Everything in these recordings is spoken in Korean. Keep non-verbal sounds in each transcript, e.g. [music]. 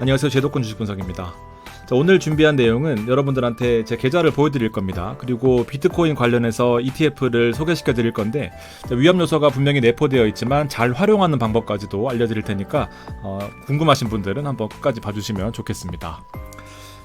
안녕하세요. 제도권 주식 분석입니다. 자, 오늘 준비한 내용은 여러분들한테 제 계좌를 보여드릴 겁니다. 그리고 비트코인 관련해서 ETF를 소개시켜 드릴 건데 자, 위험 요소가 분명히 내포되어 있지만 잘 활용하는 방법까지도 알려드릴 테니까 어, 궁금하신 분들은 한번 끝까지 봐주시면 좋겠습니다.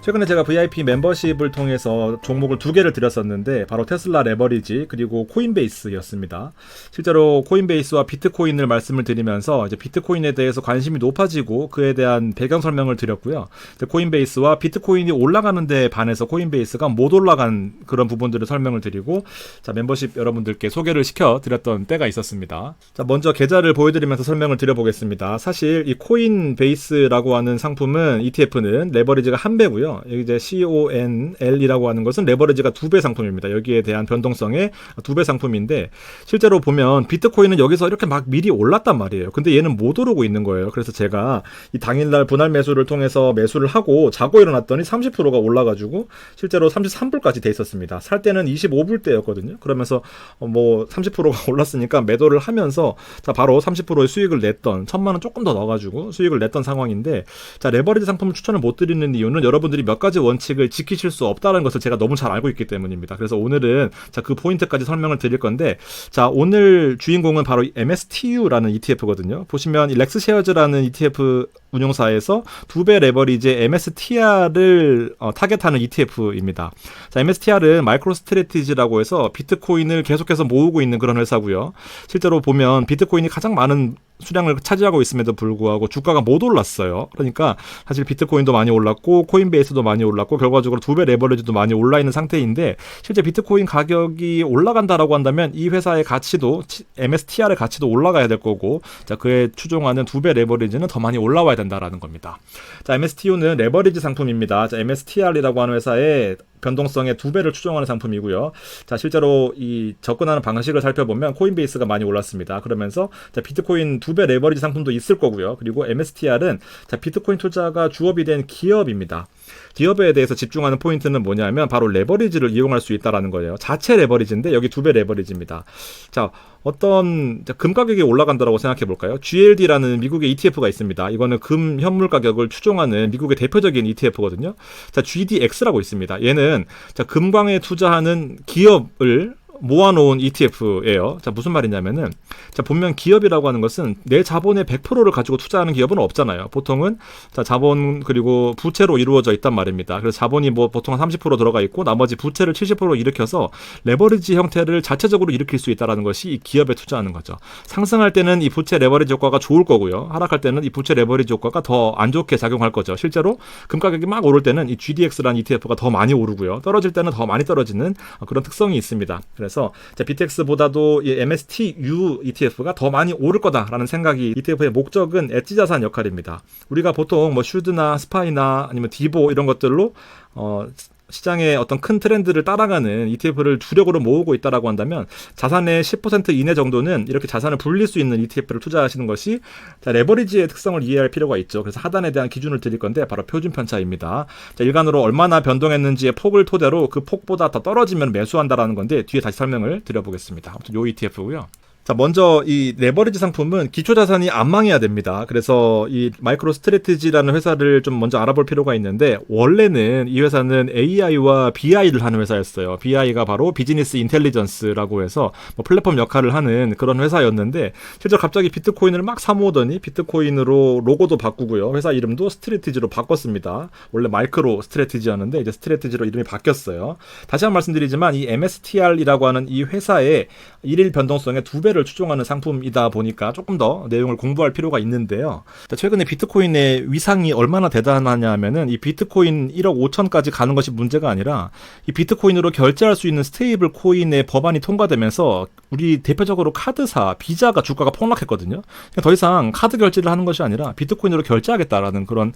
최근에 제가 VIP 멤버십을 통해서 종목을 두 개를 드렸었는데 바로 테슬라 레버리지 그리고 코인베이스였습니다. 실제로 코인베이스와 비트코인을 말씀을 드리면서 이제 비트코인에 대해서 관심이 높아지고 그에 대한 배경 설명을 드렸고요. 코인베이스와 비트코인이 올라가는데 반해서 코인베이스가 못 올라간 그런 부분들을 설명을 드리고 자 멤버십 여러분들께 소개를 시켜 드렸던 때가 있었습니다. 자 먼저 계좌를 보여드리면서 설명을 드려보겠습니다. 사실 이 코인베이스라고 하는 상품은 ETF는 레버리지가 한 배고요. 여기 이제 CONL이라고 하는 것은 레버리지가 두 배 상품입니다. 여기에 대한 변동성의 두 배 상품인데 실제로 보면 비트코인은 여기서 이렇게 막 미리 올랐단 말이에요. 근데 얘는 못 오르고 있는 거예요. 그래서 제가 이 당일날 분할 매수를 통해서 매수를 하고 자고 일어났더니 30%가 올라가지고 실제로 33불까지 돼 있었습니다. 살 때는 25불 대였거든요. 그러면서 어, 뭐 30%가 올랐으니까 매도를 하면서 자 바로 30%의 수익을 냈던 천만 원 조금 더 넣어가지고 수익을 냈던 상황인데 자 레버리지 상품을 추천을 못 드리는 이유는 여러분들이 몇 가지 원칙을 지키실 수 없다는 것을 제가 너무 잘 알고 있기 때문입니다. 그래서 오늘은 자 그 포인트까지 설명을 드릴 건데 자 오늘 주인공은 바로 MSTU라는 ETF거든요. 보시면 이 렉스쉐어즈라는 ETF 운용사에서 두 배 레버리지의 MSTR을 어, 타겟하는 ETF입니다. 자, MSTR은 마이크로 스트레티지라고 해서 비트코인을 계속해서 모으고 있는 그런 회사고요. 실제로 보면 비트코인이 가장 많은 수량을 차지하고 있음에도 불구하고 주가가 못 올랐어요. 그러니까 사실 비트코인도 많이 올랐고 코인베이스도 많이 올랐고 결과적으로 두 배 레버리지도 많이 올라 있는 상태인데 실제 비트코인 가격이 올라간다라고 한다면 이 회사의 가치도 MSTR의 가치도 올라가야 될 거고 자 그에 추종하는 두 배 레버리지는 더 많이 올라와야 된다라는 겁니다. 자 MSTU는 레버리지 상품입니다. 자 MSTR이라고 하는 회사의 변동성의 두 배를 추정하는 상품이고요. 자, 실제로 이 접근하는 방식을 살펴보면 코인베이스가 많이 올랐습니다. 그러면서 자, 비트코인 두 배 레버리지 상품도 있을 거고요. 그리고 MSTR은 자, 비트코인 투자가 주업이 된 기업입니다. 기업에 대해서 집중하는 포인트는 뭐냐면 바로 레버리지를 이용할 수 있다라는 거예요. 자체 레버리지인데 여기 두 배 레버리지입니다. 자, 어떤 금 가격이 올라간다라고 생각해 볼까요? GLD라는 미국의 ETF가 있습니다. 이거는 금 현물 가격을 추종하는 미국의 대표적인 ETF거든요. 자, GDX라고 있습니다. 얘는 자, 금광에 투자하는 기업을 모아놓은 ETF예요. 자 무슨 말이냐면은 자 보면 기업이라고 하는 것은 내 자본의 100%를 가지고 투자하는 기업은 없잖아요. 보통은 자 자본 그리고 부채로 이루어져 있단 말입니다. 그래서 자본이 뭐 보통 한 30% 들어가 있고 나머지 부채를 70% 일으켜서 레버리지 형태를 자체적으로 일으킬 수 있다라는 것이 이 기업에 투자하는 거죠. 상승할 때는 이 부채 레버리지 효과가 좋을 거고요. 하락할 때는 이 부채 레버리지 효과가 더 안 좋게 작용할 거죠. 실제로 금 가격이 막 오를 때는 이 GDX라는 ETF가 더 많이 오르고요. 떨어질 때는 더 많이 떨어지는 그런 특성이 있습니다. 그래서 자, 비텍스보다도 이 MSTU ETF가 더 많이 오를 거다라는 생각이 ETF의 목적은 엣지 자산 역할입니다. 우리가 보통 뭐 슈드나 스파이나 아니면 디보 이런 것들로 어 시장의 어떤 큰 트렌드를 따라가는 ETF를 주력으로 모으고 있다라고 한다면 자산의 10% 이내 정도는 이렇게 자산을 불릴 수 있는 ETF를 투자하시는 것이 자, 레버리지의 특성을 이해할 필요가 있죠. 그래서 하단에 대한 기준을 드릴 건데 바로 표준 편차입니다. 자, 일간으로 얼마나 변동했는지의 폭을 토대로 그 폭보다 더 떨어지면 매수한다라는 건데 뒤에 다시 설명을 드려보겠습니다. 아무튼 요 ETF고요. 자, 먼저 이 레버리지 상품은 기초 자산이 안 망해야 됩니다. 그래서 이 마이크로 스트레티지라는 회사를 좀 먼저 알아볼 필요가 있는데 원래는 이 회사는 AI와 BI를 하는 회사였어요. BI가 바로 비즈니스 인텔리전스라고 해서 뭐 플랫폼 역할을 하는 그런 회사였는데 실제로 갑자기 비트코인을 막 사모으더니 비트코인으로 로고도 바꾸고요. 회사 이름도 스트레티지로 바꿨습니다. 원래 마이크로 스트레티지였는데 이제 스트레티지로 이름이 바뀌었어요. 다시 한 번 말씀드리지만 이 MSTR이라고 하는 이 회사의 일일 변동성의 두 배를 추종하는 상품이다 보니까 조금 더 내용을 공부할 필요가 있는데요. 최근에 비트코인의 위상이 얼마나 대단하냐 하면은 이 비트코인 1억 5천까지 가는 것이 문제가 아니라 이 비트코인으로 결제할 수 있는 스테이블 코인의 법안이 통과되면서 우리 대표적으로 카드사, 비자가 주가가 폭락했거든요. 더 이상 카드 결제를 하는 것이 아니라 비트코인으로 결제하겠다라는 그런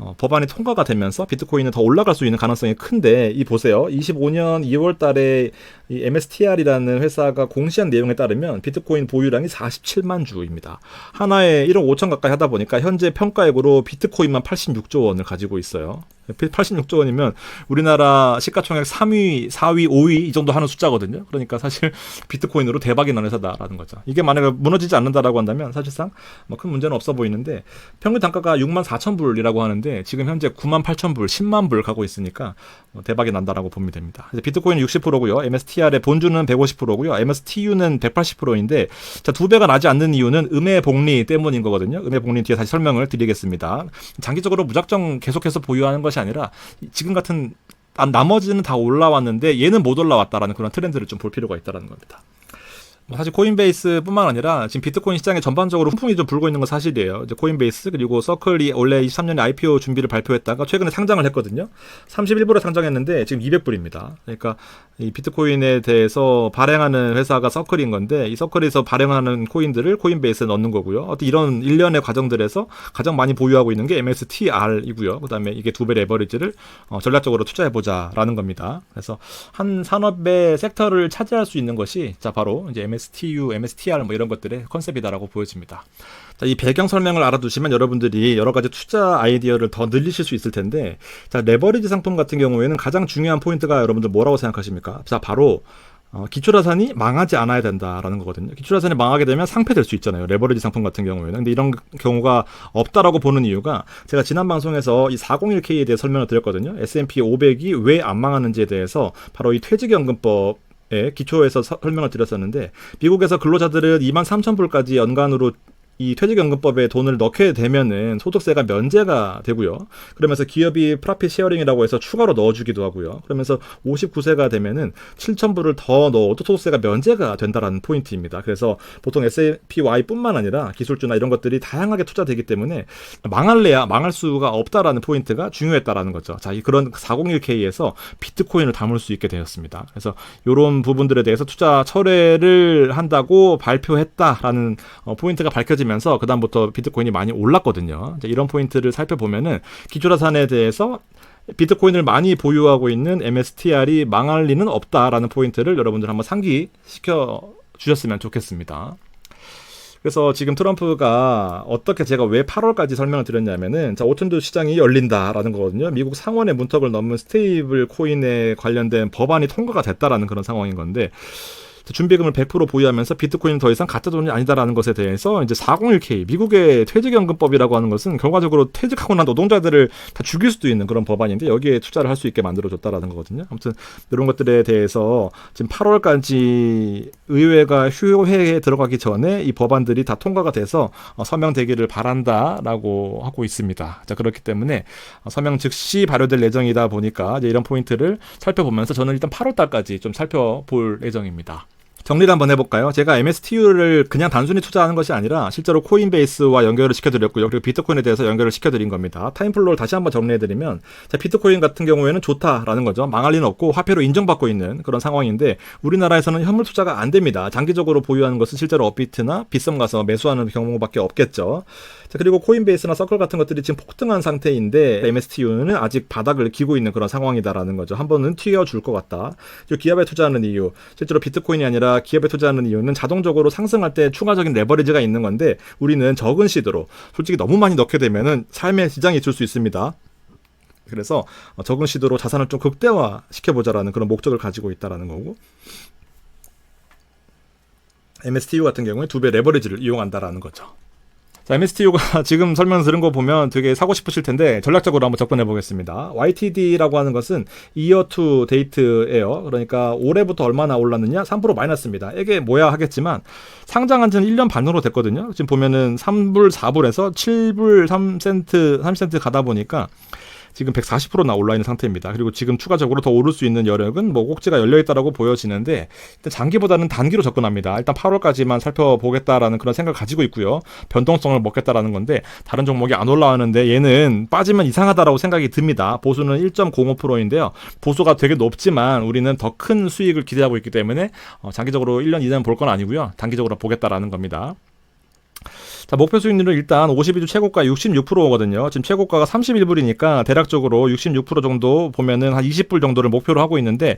어, 법안이 통과가 되면서 비트코인은 더 올라갈 수 있는 가능성이 큰데 이 보세요. 25년 2월 달에 이 MSTR이라는 회사가 공시한 내용에 따르면 비트코인 보유량이 47만 주입니다. 하나에 1억 5천 가까이 하다 보니까 현재 평가액으로 비트코인만 86조 원을 가지고 있어요. 86조 원이면 우리나라 시가총액 3위, 4위, 5위 이 정도 하는 숫자거든요. 그러니까 사실 비트코인으로 대박이 나는 회사다라는 거죠. 이게 만약에 무너지지 않는다라고 한다면 사실상 뭐 큰 문제는 없어 보이는데 평균 단가가 6만 4천 불이라고 하는데 지금 현재 9만 8천 불, 10만 불 가고 있으니까 뭐 대박이 난다라고 보면 됩니다. 비트코인은 60%고요. MSTR의 본주는 150%고요. MSTU는 180%인데 자, 두 배가 나지 않는 이유는 음의 복리 때문인 거거든요. 음의 복리 뒤에 다시 설명을 드리겠습니다. 장기적으로 무작정 계속해서 보유하는 것이 아니라 지금 같은 아, 나머지는 다 올라왔는데 얘는 못 올라왔다라는 그런 트렌드를 좀 볼 필요가 있다라는 겁니다. 뭐 사실 코인베이스뿐만 아니라 지금 비트코인 시장에 전반적으로 훈풍이 좀 불고 있는 건 사실이에요. 이제 코인베이스 그리고 서클이 원래 23년에 IPO 준비를 발표했다가 최근에 상장을 했거든요. 31불에 상장했는데 지금 200불입니다. 그러니까 이 비트코인에 대해서 발행하는 회사가 서클인 건데 이 서클에서 발행하는 코인들을 코인베이스에 넣는 거고요. 어떤 이런 일련의 과정들에서 가장 많이 보유하고 있는 게 MSTR이고요. 그다음에 이게 두 배 레버리지를 어, 전략적으로 투자해 보자라는 겁니다. 그래서 한 산업의 섹터를 차지할 수 있는 것이 자 바로 이제 MSTU, MSTR 뭐 이런 것들의 컨셉이다라고 보여집니다. 자, 이 배경 설명을 알아두시면 여러분들이 여러 가지 투자 아이디어를 더 늘리실 수 있을 텐데 자, 레버리지 상품 같은 경우에는 가장 중요한 포인트가 여러분들 뭐라고 생각하십니까? 자, 바로 어, 기초자산이 망하지 않아야 된다라는 거거든요. 기초자산이 망하게 되면 상폐될 수 있잖아요. 레버리지 상품 같은 경우에는. 근데 이런 경우가 없다라고 보는 이유가 제가 지난 방송에서 이 401k에 대해 설명을 드렸거든요. S&P 500이 왜 안 망하는지에 대해서 바로 이 퇴직연금법 에 기초에서 서, 설명을 드렸었는데 미국에서 근로자들은 2만 3천 불까지 연간으로 이 퇴직연금법에 돈을 넣게 되면은 소득세가 면제가 되고요. 그러면서 기업이 프라핏 쉐어링이라고 해서 추가로 넣어주기도 하고요. 그러면서 59세가 되면은 7천 불을 더 넣어도 소득세가 면제가 된다라는 포인트입니다. 그래서 보통 S&P5뿐만 아니라 기술주나 이런 것들이 다양하게 투자되기 때문에 망할래야 망할 수가 없다라는 포인트가 중요했다라는 거죠. 자, 이 그런 401k에서 비트코인을 담을 수 있게 되었습니다. 그래서 이런 부분들에 대해서 투자 철회를 한다고 발표했다라는 어, 포인트가 밝혀 지면 면서 그다음부터 비트코인이 많이 올랐거든요. 이런 포인트를 살펴보면은 기초자산에 대해서 비트코인을 많이 보유하고 있는 MSTR이 망할 리는 없다라는 포인트를 여러분들 한번 상기시켜 주셨으면 좋겠습니다. 그래서 지금 트럼프가 어떻게 제가 왜 8월까지 설명을 드렸냐면은 자 오튼드 시장이 열린다라는 거거든요. 미국 상원의 문턱을 넘은 스테이블 코인에 관련된 법안이 통과가 됐다라는 그런 상황인 건데 준비금을 100% 보유하면서 비트코인은 더 이상 가짜 돈이 아니다라는 것에 대해서 이제 401k 미국의 퇴직연금법이라고 하는 것은 결과적으로 퇴직하고 난 노동자들을 다 죽일 수도 있는 그런 법안인데 여기에 투자를 할 수 있게 만들어줬다라는 거거든요. 아무튼 이런 것들에 대해서 지금 8월까지 의회가 휴회에 들어가기 전에 이 법안들이 다 통과가 돼서 어, 서명되기를 바란다라고 하고 있습니다. 자 그렇기 때문에 어, 서명 즉시 발효될 예정이다 보니까 이제 이런 포인트를 살펴보면서 저는 일단 8월달까지 좀 살펴볼 예정입니다. 정리를 한번 해볼까요? 제가 MSTU를 그냥 단순히 투자하는 것이 아니라 실제로 코인베이스와 연결을 시켜드렸고요. 그리고 비트코인에 대해서 연결을 시켜드린 겁니다. 타임플로우를 다시 한번 정리해드리면 자, 비트코인 같은 경우에는 좋다라는 거죠. 망할 리는 없고 화폐로 인정받고 있는 그런 상황인데 우리나라에서는 현물 투자가 안 됩니다. 장기적으로 보유하는 것은 실제로 업비트나 빗썸 가서 매수하는 경우밖에 없겠죠. 자, 그리고 코인베이스나 서클 같은 것들이 지금 폭등한 상태인데 MSTU는 아직 바닥을 기고 있는 그런 상황이다라는 거죠. 한 번은 튀어줄 것 같다. 기업에 투자하는 이유, 실제로 비트코인이 아니라 기업에 투자하는 이유는 자동적으로 상승할 때 추가적인 레버리지가 있는 건데 우리는 적은 시드로 솔직히 너무 많이 넣게 되면은 삶의 지장이 있을 수 있습니다. 그래서 적은 시드로 자산을 좀 극대화 시켜보자라는 그런 목적을 가지고 있다라는 거고 MSTU 같은 경우에 두 배 레버리지를 이용한다라는 거죠. 자, MSTU가 [laughs] 지금 설명 들은 거 보면 되게 사고 싶으실 텐데 전략적으로 한번 접근해 보겠습니다. YTD라고 하는 것은 이어 투 데이트예요. 그러니까 올해부터 얼마나 올랐느냐? 3% 마이너스입니다. 이게 뭐야 하겠지만 상장한 지는 1년 반으로 됐거든요. 지금 보면은 3불 4불에서 7불 3센트 3센트 가다 보니까 지금 140%나 올라 있는 상태입니다. 그리고 지금 추가적으로 더 오를 수 있는 여력은 뭐 꼭지가 열려 있다라고 보여지는데 일단 장기보다는 단기로 접근합니다. 일단 8월까지만 살펴보겠다라는 그런 생각을 가지고 있고요. 변동성을 먹겠다라는 건데 다른 종목이 안 올라가는데 얘는 빠지면 이상하다라고 생각이 듭니다. 보수는 1.05%인데요. 보수가 되게 높지만 우리는 더 큰 수익을 기대하고 있기 때문에 어, 장기적으로 1년 이내는 볼 건 아니고요. 단기적으로 보겠다라는 겁니다. 자, 목표 수익률은 일단 52주 최고가 66%거든요. 지금 최고가가 31불이니까 대략적으로 66% 정도 보면은 한 20불 정도를 목표로 하고 있는데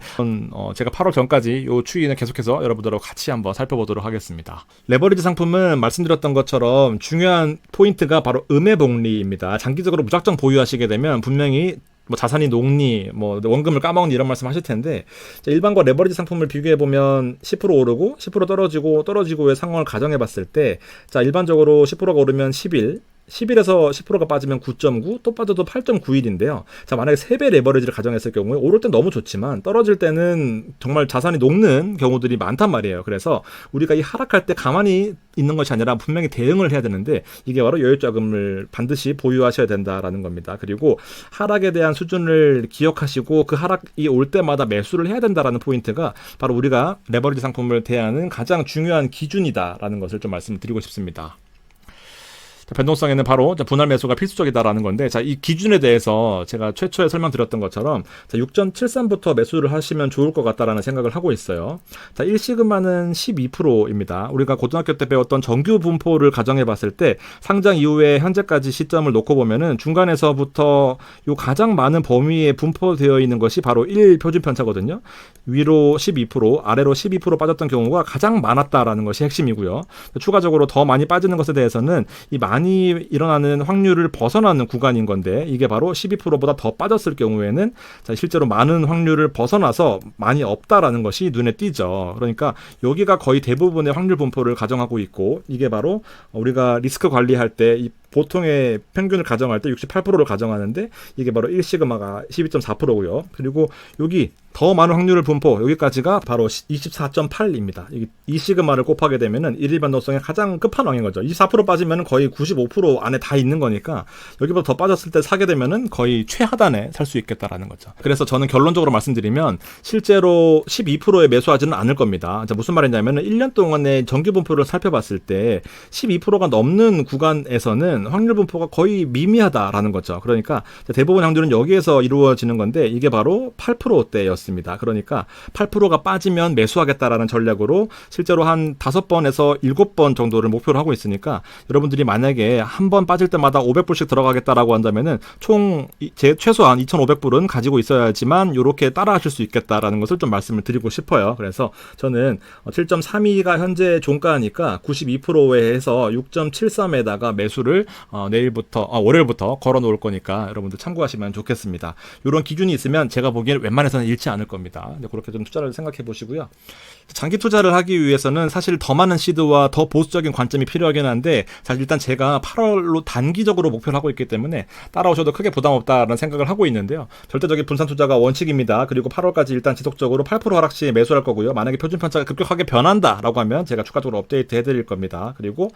어, 제가 8월 전까지 요 추이는 계속해서 여러분들하고 같이 한번 살펴보도록 하겠습니다. 레버리지 상품은 말씀드렸던 것처럼 중요한 포인트가 바로 음의 복리입니다. 장기적으로 무작정 보유하시게 되면 분명히 뭐 자산이 녹니, 뭐 원금을 까먹니 이런 말씀 하실 텐데 자, 일반과 레버리지 상품을 비교해 보면 10% 오르고 10% 떨어지고 떨어지고의 상황을 가정해 봤을 때 자, 일반적으로 10%가 오르면 11, 10일 에서 10%가 빠지면 9.9, 또 빠져도 8.91인데요. 자, 만약에 3배 레버리지를 가정했을 경우에 오를 땐 너무 좋지만 떨어질 때는 정말 자산이 녹는 경우들이 많단 말이에요. 그래서 우리가 이 하락할 때 가만히 있는 것이 아니라 분명히 대응을 해야 되는데 이게 바로 여유자금을 반드시 보유하셔야 된다라는 겁니다. 그리고 하락에 대한 수준을 기억하시고 그 하락이 올 때마다 매수를 해야 된다라는 포인트가 바로 우리가 레버리지 상품을 대하는 가장 중요한 기준이다라는 것을 좀 말씀드리고 싶습니다. 자, 변동성에는 바로 자, 분할 매수가 필수적이다라는 건데 자, 이 기준에 대해서 제가 최초에 설명드렸던 것처럼 자, 6.73부터 매수를 하시면 좋을 것 같다라는 생각을 하고 있어요. 자, 1시그마는 12%입니다. 우리가 고등학교 때 배웠던 정규 분포를 가정해 봤을 때 상장 이후에 현재까지 시점을 놓고 보면은 중간에서부터 요 가장 많은 범위에 분포되어 있는 것이 바로 1 표준 편차거든요. 위로 12%, 아래로 12% 빠졌던 경우가 가장 많았다라는 것이 핵심이고요. 추가적으로 더 많이 빠지는 것에 대해서는 이 많이 일어나는 확률을 벗어나는 구간인 건데 이게 바로 12%보다 더 빠졌을 경우에는 자, 실제로 많은 확률을 벗어나서 많이 없다라는 것이 눈에 띄죠. 그러니까 여기가 거의 대부분의 확률 분포를 가정하고 있고 이게 바로 우리가 리스크 관리할 때 이 보통의 평균을 가정할 때 68%를 가정하는데 이게 바로 1시그마가 12.4%고요. 그리고 여기 더 많은 확률을 분포 여기까지가 바로 24.8입니다. 이 2시그마를 곱하게 되면은 일일 변동성의 가장 끝판왕인 거죠. 24% 빠지면 거의 95% 안에 다 있는 거니까 여기보다 더 빠졌을 때 사게 되면은 거의 최하단에 살 수 있겠다라는 거죠. 그래서 저는 결론적으로 말씀드리면 실제로 12%에 매수하지는 않을 겁니다. 자, 무슨 말이냐면은 1년 동안의 정규 분포를 살펴봤을 때 12%가 넘는 구간에서는 확률 분포가 거의 미미하다라는 거죠. 그러니까 대부분 확률은 여기에서 이루어지는 건데 이게 바로 8%대였습니다. 그러니까 8%가 빠지면 매수하겠다라는 전략으로 실제로 한 5번에서 7번 정도를 목표로 하고 있으니까 여러분들이 만약에 한 번 빠질 때마다 500불씩 들어가겠다라고 한다면은 총 제 최소한 2,500불은 가지고 있어야지만 이렇게 따라 하실 수 있겠다라는 것을 좀 말씀을 드리고 싶어요. 그래서 저는 7.32가 현재 종가니까 92%에 해서 6.73에다가 매수를 어, 내일부터 아, 월요일부터 걸어 놓을 거니까 여러분들 참고하시면 좋겠습니다. 이런 기준이 있으면 제가 보기엔 웬만해서는 잃지 않을 겁니다. 그렇게 좀 투자를 생각해 보시고요. 장기 투자를 하기 위해서는 사실 더 많은 시드와 더 보수적인 관점이 필요하긴 한데 사실 일단 제가 8월로 단기적으로 목표를 하고 있기 때문에 따라오셔도 크게 부담 없다라는 생각을 하고 있는데요. 절대적인 분산 투자가 원칙입니다. 그리고 8월까지 일단 지속적으로 8% 하락 시에 매수할 거고요. 만약에 표준 편차가 급격하게 변한다라고 하면 제가 추가적으로 업데이트 해드릴 겁니다. 그리고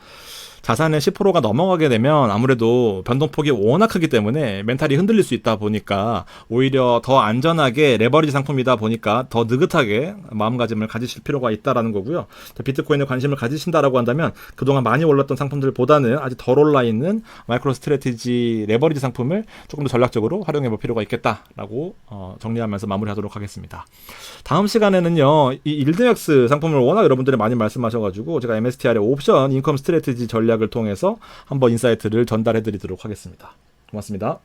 자산의 10%가 넘어가게 되면 아무래도 변동폭이 워낙 크기 때문에 멘탈이 흔들릴 수 있다 보니까 오히려 더 안전하게 레버리지 상품이다 보니까 더 느긋하게 마음가짐을 가지실 필요가 있다라는 거고요. 비트코인에 관심을 가지신다라고 한다면 그동안 많이 올랐던 상품들보다는 아직 덜 올라 있는 마이크로 스트레티지 레버리지 상품을 조금 더 전략적으로 활용해 볼 필요가 있겠다라고 어, 정리하면서 마무리하도록 하겠습니다. 다음 시간에는요. 이 일드맥스 상품을 워낙 여러분들이 많이 말씀하셔 가지고 제가 MSTR의 옵션 인컴 스트레티지 전략을 통해서 한번 인사이트를 전달해 드리도록 하겠습니다. 고맙습니다.